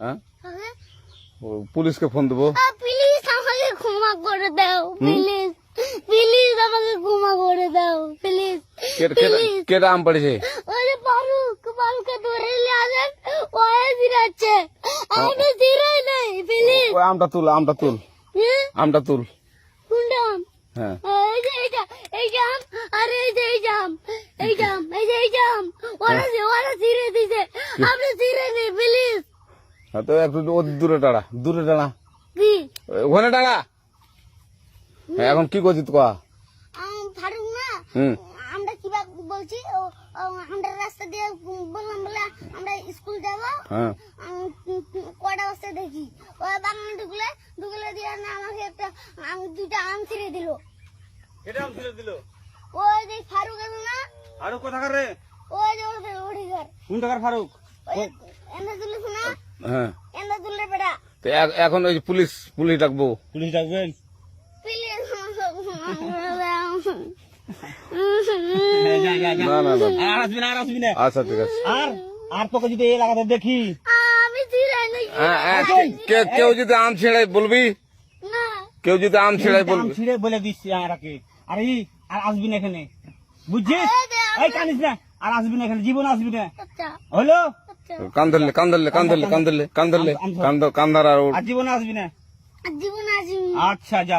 হ্যাঁ? হ্যাঁ? পুলিশকে ফোন দেবো। প্লিজ আমাকে ক্ষমা করে দাও প্লিজ প্লিজ আমাকে ক্ষমা করে দাও প্লিজ কেটা আম পড়েছে। যে ফারুক ফারুককে ধরে নিয়ে আসেন ওয়ে দিরাচ্ছে আমি দিরাই নেই প্লিজ ওই আমটা তুল আমটা তুল। হ্যাঁ? আমটা তুল। কোনটা আম? হ্যাঁ। এই যে এইটা এই জাম আর এই যে এই জাম এই জাম এই যে এই জাম ওরা ওরা ছিঁড়ে দিছে। আপনি ছিঁড়ে নেই তো একটু ও দূরে টাড়া দূরে টাড়া কি? ওখানে টাড়া হ্যাঁ, এখন কি করছিস কয়া আম, ফারুক না আমরা কিবা বলছি আমরা রাস্তা দিয়ে বললাম বলে আমরা স্কুল যাব। হ্যাঁ। কটা বস্তা দেখি? ওই বাগানে ঢুকলে ঢুকলে দিয়ে না আমাকে একটা আম, দুইটা আম ছিঁড়ে দিল। এটা আম ছিঁড়ে দিল? ওই যে ফারুক আছে না। ফারুক কোথাকার রে? ওই যে ওঠে ঘর। কোন টাকার ফারুক হ্যাঁ। এনে তুললে তো এখন ওই পুলিশ পুলিশ ডাকবো। পুলিশ ডাকবেন? প্লিজ যা যা যা। না না না। আর আসবি না আর আসবি না। আচ্ছা ঠিক আছে। আর আর তোকে যদি এই এলাকাতে দেখি? আমি কেউ যদি বলবি? না। কেউ যদি আম ছিঁড়ে বলবি? ছিঁড়ে বলে দিচ্ছি আরাকে আর এই আর আসবি না এখানে। বুঝছিস? এই কানিস না। আর আসবি না এখানে জীবন আসবি না। আচ্ছা। হলো? কান ধরলে কান ধরলে কান ধরলে কান ধরলে কান ধরলে কান ধর- কান ধর আর জীবন আসবি না? জীবন আসবি। আচ্ছা যা।